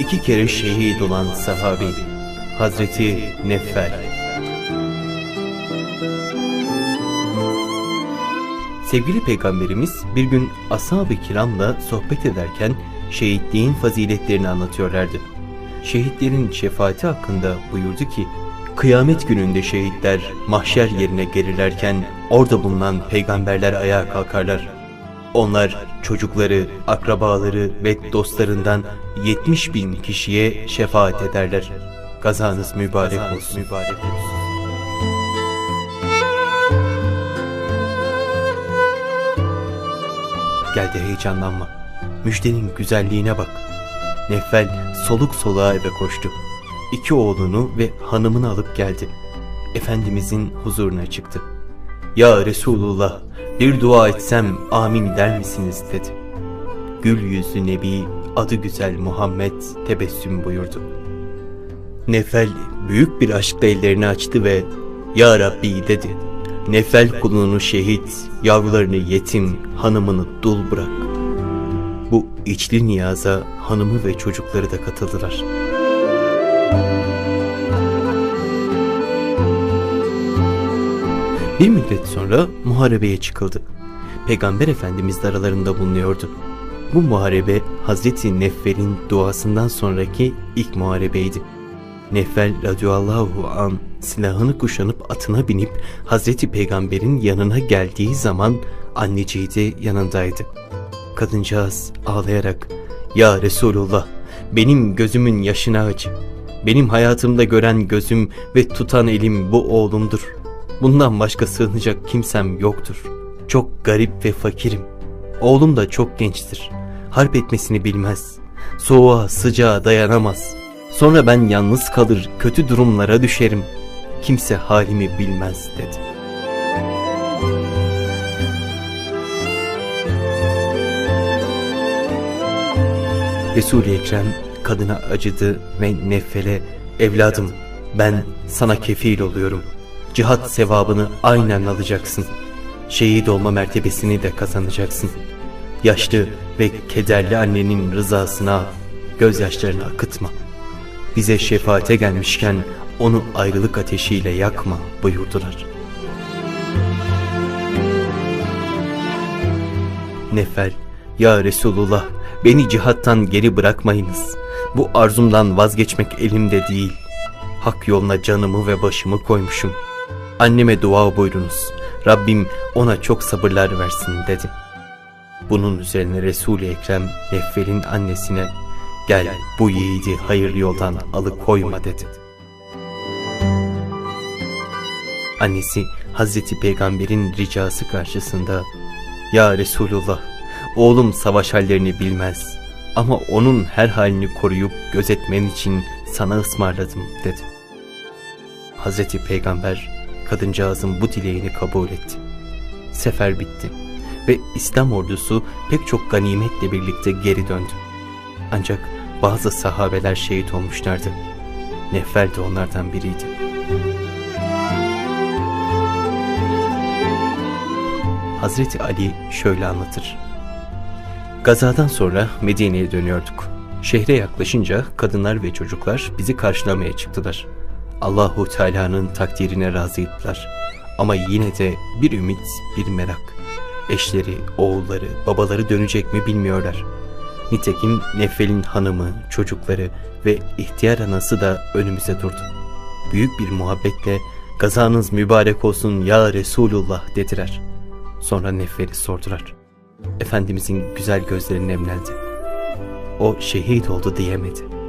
iki kere şehit olan sahabi Hazreti Neffel. Sevgili Peygamberimiz bir gün ashab-ı kiramla sohbet ederken şehitliğin faziletlerini anlatıyorlardı. Şehitlerin şefaati hakkında buyurdu ki, Kıyamet gününde şehitler mahşer yerine gelirlerken orada bulunan peygamberler ayağa kalkarlar. Onlar çocukları, akrabaları ve dostlarından 70 bin kişiye şefaat ederler. Gazanız mübarek olsun. Mübarek olsun. Gel de heyecanlanma. Müjdenin güzelliğine bak. Neffel soluk soluğa eve koştu. İki oğlunu ve hanımını alıp geldi. Efendimizin huzuruna çıktı. Ya Resulullah bir dua etsem amin der misiniz dedi. Gül yüzlü Nebi adı güzel Muhammed tebessüm buyurdu. Nefel büyük bir aşkla ellerini açtı ve Ya Rabbi dedi. Nefel kulunu şehit, yavrularını yetim, hanımını dul bırak. Bu içli niyaza hanımı ve çocukları da katıldılar. Bir müddet sonra muharebeye çıkıldı. Peygamber Efendimiz de aralarında bulunuyordu. Bu muharebe Hazreti Neffel'in duasından sonraki ilk muharebeydi. Neffel radıyallahu an silahını kuşanıp atına binip Hazreti Peygamber'in yanına geldiği zaman anneciği de yanındaydı. Kadıncağız ağlayarak ''Ya Resulullah benim gözümün yaşına acı. Benim hayatımda gören gözüm ve tutan elim bu oğlumdur. Bundan başka sığınacak kimsem yoktur. Çok garip ve fakirim. Oğlum da çok gençtir. Harp etmesini bilmez. Soğuğa sıcağa dayanamaz. Sonra ben yalnız kalır kötü durumlara düşerim. Kimse halimi bilmez dedi. Resul-i Ekrem kadına acıdı ve Neffele evladım ben sana kefil oluyorum. Cihat sevabını aynen alacaksın. Şehit olma mertebesini de kazanacaksın. Yaşlı ve kederli annenin rızasına gözyaşlarını akıtma. Bize şefaate gelmişken onu ayrılık ateşiyle yakma buyurdular. Nefel, ya Resulullah beni cihattan geri bırakmayınız. Bu arzumdan vazgeçmek elimde değil. Hak yoluna canımı ve başımı koymuşum. Anneme dua buyurunuz. Rabbim ona çok sabırlar versin dedi. Bunun üzerine Resul-i Ekrem Neffel'in annesine gel bu yiğidi hayırlı yoldan alıkoyma dedi. Annesi Hazreti Peygamber'in ricası karşısında Ya Resulullah oğlum savaş hallerini bilmez ama onun her halini koruyup gözetmen için sana ısmarladım dedi. Hazreti Peygamber kadıncağızın bu dileğini kabul etti. Sefer bitti ve İslam ordusu pek çok ganimetle birlikte geri döndü. Ancak bazı sahabeler şehit olmuşlardı. Neffel de onlardan biriydi. Hazreti Ali şöyle anlatır. Gazadan sonra Medine'ye dönüyorduk. Şehre yaklaşınca kadınlar ve çocuklar bizi karşılamaya çıktılar. Allahu Teala'nın takdirine razıydılar. Ama yine de bir ümit, bir merak. Eşleri, oğulları, babaları dönecek mi bilmiyorlar. Nitekim Neffel'in hanımı, çocukları ve ihtiyar anası da önümüze durdu. Büyük bir muhabbetle gazanız mübarek olsun ya Resulullah dediler. Sonra Neffel'i sordular. Efendimizin güzel gözleri nemlendi. O şehit oldu diyemedi.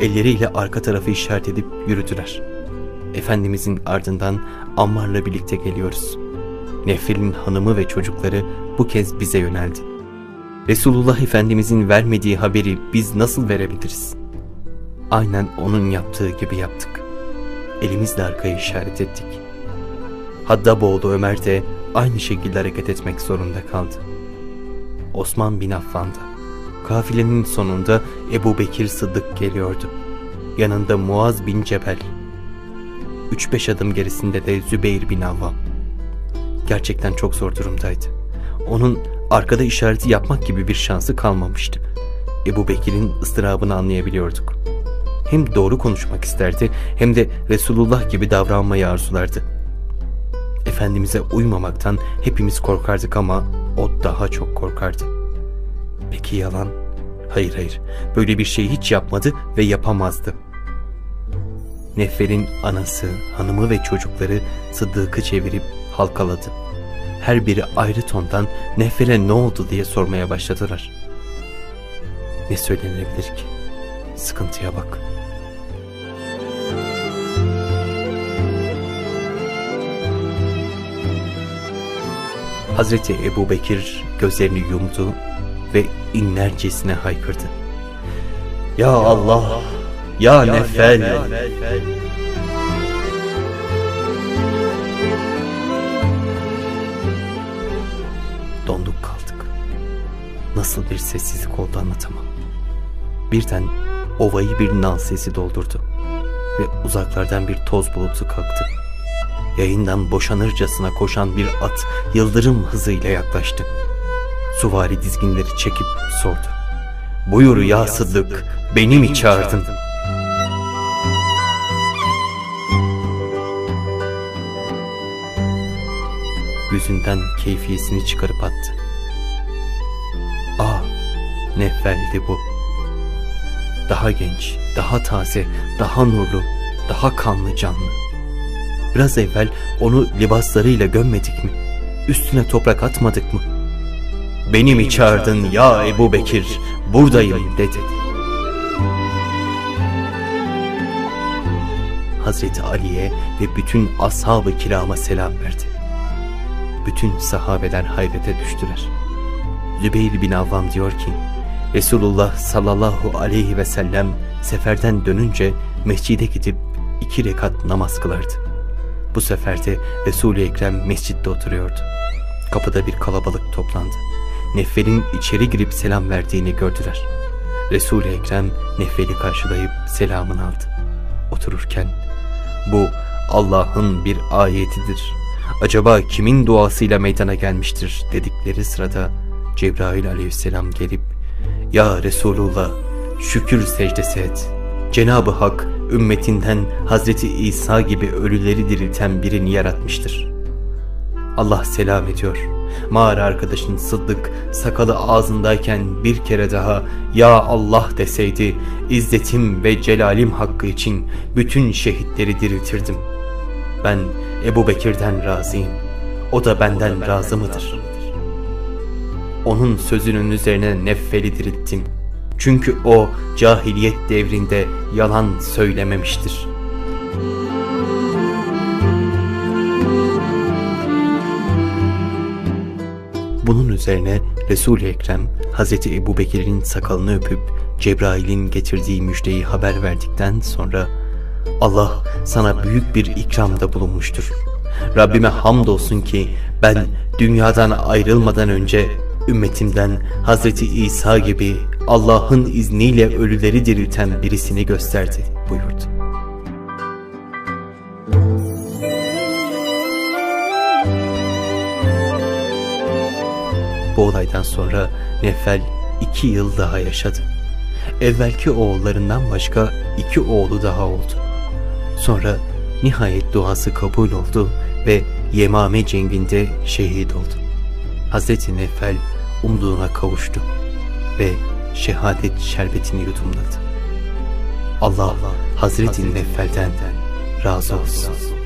Elleriyle arka tarafı işaret edip yürüdüler. Efendimizin ardından Ammar'la birlikte geliyoruz. Nefil'in hanımı ve çocukları bu kez bize yöneldi. Resulullah Efendimizin vermediği haberi biz nasıl verebiliriz? Aynen onun yaptığı gibi yaptık. Elimizle arkayı işaret ettik. Haddaboğlu Ömer de aynı şekilde hareket etmek zorunda kaldı. Osman bin Affan da. Kafilenin sonunda Ebu Bekir Sıddık geliyordu. Yanında Muaz bin Cebel. Üç beş adım gerisinde de Zübeyir bin Avvam. Gerçekten çok zor durumdaydı. Onun arkada işareti yapmak gibi bir şansı kalmamıştı. Ebu Bekir'in ıstırabını anlayabiliyorduk. Hem doğru konuşmak isterdi hem de Resulullah gibi davranmayı arzulardı. Efendimiz'e uymamaktan hepimiz korkardık ama o daha çok korkardı. Peki yalan? Hayır hayır, böyle bir şey hiç yapmadı ve yapamazdı. Neffel'in anası, hanımı ve çocukları Sıddık'ı çevirip halkaladı. Her biri ayrı tondan Neffel'e ne oldu diye sormaya başladılar. Ne söylenebilir ki? Sıkıntıya bak. Hazreti Ebu Bekir gözlerini yumdu ve inlercesine haykırdı. Ya Allah! Ya, Nefel! Donduk kaldık. Nasıl bir sessizlik oldu anlatamam. Birden ovayı bir nal sesi doldurdu ve uzaklardan bir toz bulutu kalktı. Yayından boşanırcasına koşan bir at yıldırım hızıyla yaklaştı. Suvari dizginleri çekip sordu. Buyur ya Sıddık, beni mi çağırdın? Yüzünden keyfiyesini çıkarıp attı. Ah, nefveldi bu. Daha genç, daha taze, daha nurlu, daha kanlı canlı. Biraz evvel onu libaslarıyla gömmedik mi? Üstüne toprak atmadık mı? Beni mi çağırdın ya Ebu Bekir? Buradayım dedi. Hazreti Ali'ye ve bütün ashab-ı kirama selam verdi. Bütün sahabeler hayrete düştüler. Zübeyir bin Avvam diyor ki, Resulullah sallallahu aleyhi ve sellem seferden dönünce mescide gidip iki rekat namaz kılardı. Bu seferde Resul-i Ekrem mescitte oturuyordu. Kapıda bir kalabalık toplandı. Neffel'in içeri girip selam verdiğini gördüler. Resul-i Ekrem Neffel'i karşılayıp selamını aldı. Otururken bu Allah'ın bir ayetidir. Acaba kimin duasıyla meydana gelmiştir dedikleri sırada Cebrail aleyhisselam gelip Ya Resulullah şükür secdesi et. Cenab-ı Hak ümmetinden Hazreti İsa gibi ölüleri dirilten birini yaratmıştır. Allah selam ediyor. Mağara arkadaşın Sıddık sakalı ağzındayken bir kere daha Ya Allah deseydi izzetim ve celalim hakkı için bütün şehitleri diriltirdim. Ben Ebu Bekir'den razıyım. O da benden razı mıdır? Onun sözünün üzerine neffeli dirilttim. Çünkü o cahiliyet devrinde yalan söylememiştir. Üzerine Resul-i Ekrem Hazreti Ebu Bekir'in sakalını öpüp Cebrail'in getirdiği müjdeyi haber verdikten sonra Allah sana büyük bir ikramda bulunmuştur. Rabbime hamdolsun ki ben dünyadan ayrılmadan önce ümmetimden Hazreti İsa gibi Allah'ın izniyle ölüleri dirilten birisini gösterdi buyurdu. Olaydan sonra Nefel iki yıl daha yaşadı. Evvelki oğullarından başka iki oğlu daha oldu. Sonra nihayet duası kabul oldu ve Yemame cenginde şehit oldu. Hazreti Nefel umduğuna kavuştu ve şehadet şerbetini yudumladı. Allah Hazreti Nefel'den razı olsun.